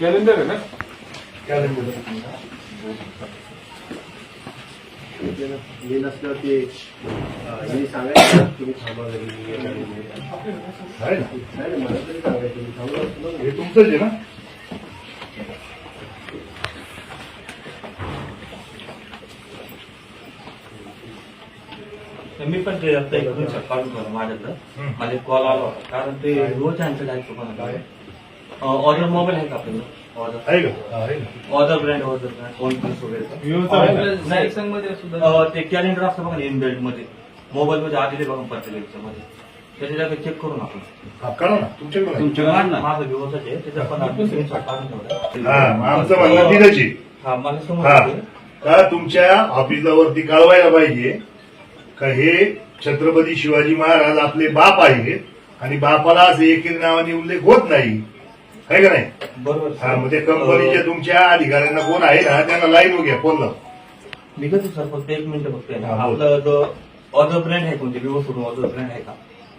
Calendar आहे ना हे नसलं ते अं, हे सांगायचं ना, तुम्ही थांबा घरी मी येणार नाही. आहे ना नाही ना, मला तरी सांगायचं मी थांबलो असतो ना. हे तुमचंच आहे ना मी पण ते आता एक दोन शब्द काढून ठेवलं माझ्याकडं. एक कॉल आला होता. कारण ते रोज यांचं काय? तुम्हाला ऑर्डर मोबाईल आहे का आपल्याला ऑर्डर आहे का? हा, आहे ना. Order brand order brand OnePlus वगैरे. नाही अं, ते कॅलेंडर असतं बघा इन बेल्टमध्ये. मोबाईल मध्ये आलेले बघा प्रत्येकमध्ये त्याच्या जागी चेक करून आपण. हा करा ना. तुमच्याकडे आहे. माझं व्यवस्था आहे. त्याच्या पण. हा आमचं म्हणणं. हा मला समजलं. का तुमच्या ऑफिसावरती कळवायला पाहिजे. का हे छत्रपती शिवाजी महाराज आपले बाप आहेत आणि बापाला असं एकेरी नावाने उल्लेख होत नाही. आहे का नाही? बरोबर हा मग ते कंपनीच्या तुमच्या अधिकाऱ्यांना कोण आहे? ना त्यांना लाईन घ्या फोन लाव मी कसं सर फक्त एक मिनिट फक्त. आहे ना. हा, बोल. आपलं जो ऑर्डर ब्रँड आहे कोणते विवो सोडून ऑर्डर ब्रँड आहे का?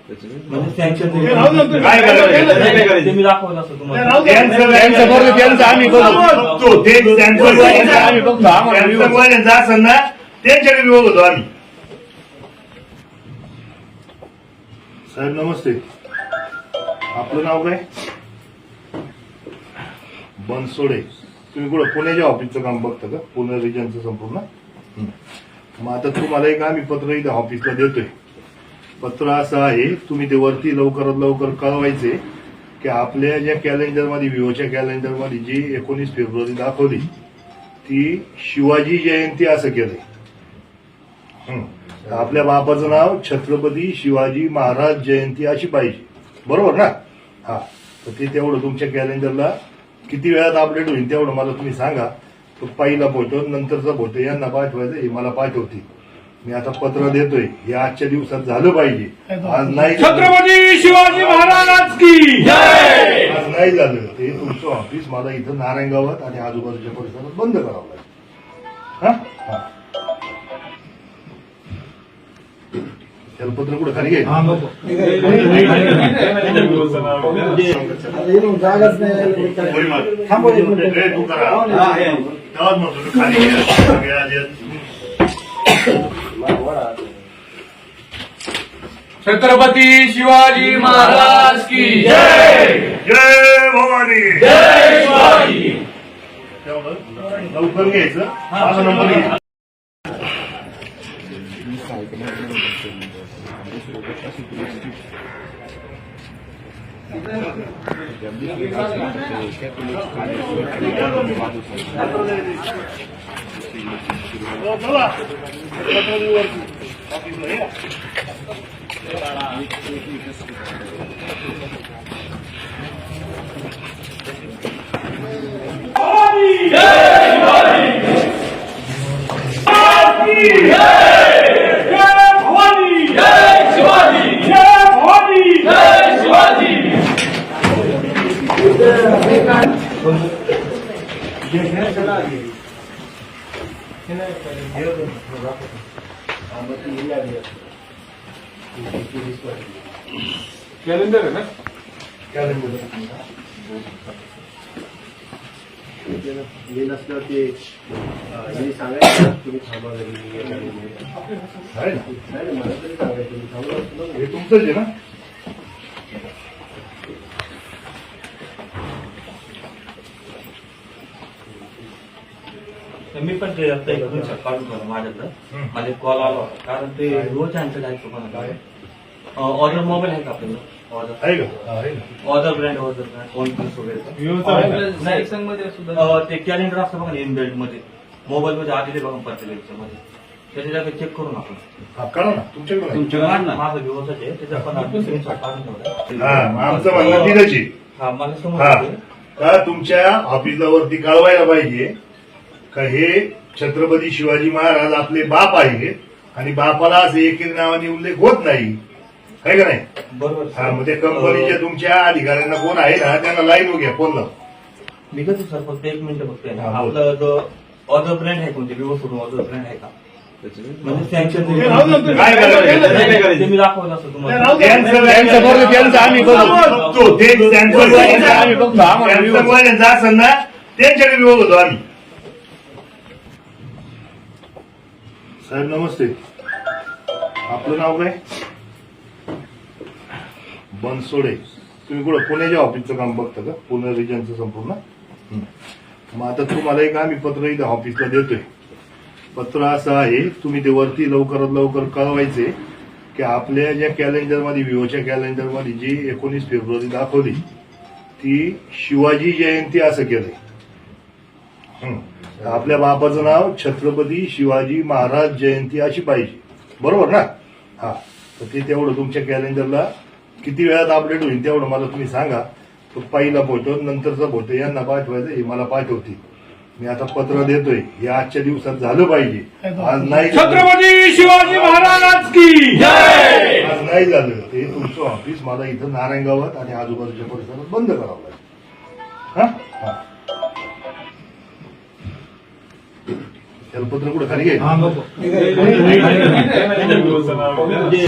म्हणजे सँक्शन काय करायचं? ते मी दाखवलं असं तुम्हाला. त्यांचं त्यांचं बरोबर त्यांचं आम्ही बघतो ते त्यांचं त्यांचं वाल्यांचं असेल ना त्यांच्याकडे विभाग होतो आम्ही. साहेब नमस्ते. आपलं नाव काय? बनसोडे. तुम्ही कुठं? पुण्याच्या ऑफिसचं काम बघता का? पुणे रिजनचं संपूर्ण? मग आता तुम्हाला एक आम्ही पत्र इथं ऑफिसला देतोय. पत्र असं आहे तुम्ही ते वरती लवकरात लवकर कळवायचे की आपल्या ज्या कॅलेंडरमध्ये विवोच्या कॅलेंडरमध्ये जी एकोणीस फेब्रुवारी दाखवली ती शिवाजी जयंती असं केलंय. आपल्या बापाचं नाव छत्रपती शिवाजी महाराज जयंती अशी पाहिजे. बरोबर ना? हा. तर ते तेवढं तुमच्या कॅलेंडरला किती वेळात अपडेट होईल तेवढं मला तुम्ही सांगा. तो पहिला फोटो नंतरचा फोटो यांना पाठवायचं हे मला पाठवतील. मी आता पत्र देतोय हे आजच्या दिवसात झालं पाहिजे. आज नाही. छत्रपती शिवाजी महाराज की! आज नाही झालं. ते तुमचं ऑफिस मला इथं नारायणगावात आणि आजूबाजूच्या परिसरात बंद करावं लागेल. हा? हा. घ्या. सगळ्या ज्या- छत्रपती शिवाजी महाराज की जय भवानी शिवाजी तेवढं लवकर घ्यायचं नंबर घ्या कॅलेंडर आहे ना हे नसलं ते हे सांगायचं तुम्ही थांबा घरी आहे ना मला तरी सांगायचं मी थांबलो हे तुमचंच आहे ना? मी पण ते आता एक शब्द काढून ठेवलं माझ्याकडं. एक कॉल आला होता. कारण ते रोज यांचं काय तुम्हाला ऑर्डर मोबाईल आहे का आपल्याला ऑर्डर आहे का? हा, आहे ना. Order brand order brand OnePlus वगैरे आहे. सॅमसंगमध्ये सुद्धा. ते कॅलेंडर असतं बघा इनबिल्टमध्ये. मोबाईल मध्ये आलेले बघा प्रत्येक याच्यामध्ये त्याच्या जागा चेक करून आपण. हा, करा ना. तुमच्याकडे आहे. माझा व्यवस्था आहे. त्याच्या पण काढून ठेवला. हा आमचं म्हणणं. हा मला. का तुमच्या ऑफिसला वरती कळवायला पाहिजे? का हे छत्रपती शिवाजी महाराज आपले बाप आहे आणि बापाला असं एक एक नावाने उल्लेख होत नाही. आहे का नाही? बरोबर. हा मग ते कंपनीच्या तुमच्या अधिकाऱ्यांना कोण आहे ना त्यांना लाईन घ्या फोन लाव मी कसं सर फक्त एक मिनिट फक्त आहे ना. हा, बोल. आपलं जो ऑर्डर ब्रँड आहे कोणते? विवो सोडून ऑर्डर ब्रँड आहे का? म्हणजे सँक्शन ते राहू दे, ते काय करायचं? ते मी तुम्हाला. त्यांचं त्यांचं त्यांचं ते त्यांचं त्यांच्याकडे आम्ही. साहेब नमस्ते. आपलं नाव काय? बनसोडे. तुम्ही कुठं? पुण्याच्या ऑफिसचं काम बघता का? पुणे रिजनचं संपूर्ण? मग आता तुम्हाला एक आम्ही पत्र इथं ऑफिसला देतोय. पत्र असं आहे तुम्ही ते वरती लवकरात लवकर कळवायचे की आपल्या ज्या कॅलेंडरमध्ये विवोच्या कॅलेंडरमध्ये जी एकोणीस फेब्रुवारी दाखवली ती शिवाजी जयंती असं केलंय. आपल्या बापाचं नाव छत्रपती शिवाजी महाराज जयंती अशी पाहिजे. बरोबर ना? हा. तर ते तेवढं तुमच्या कॅलेंडरला किती वेळात अपडेट होईल तेवढं मला तुम्ही सांगा. तो पहिला फोटो नंतरचा फोटो यांना पाठवायचं हे मला पाठवतील मी आता पत्र देतोय हे आजच्या दिवसात झालं पाहिजे. आज नाही. छत्रपती शिवाजी महाराज की आज नाही झालं. ते तुमचं ऑफिस मला इथं नारायणगावात आणि आजूबाजूच्या परिसरात बंद करावं लागेल. हा? हा. जे-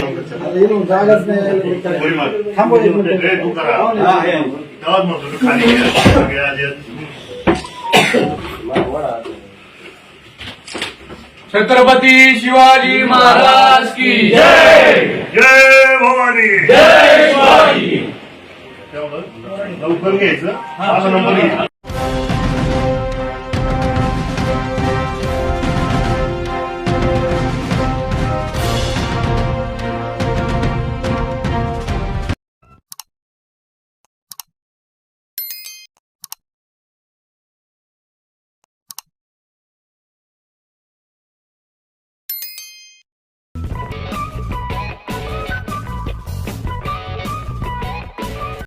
छत्रपती शिवाजी महाराज की जय जय भवानी जय शिवाजी लवकर घ्यायचं नंबर घ्या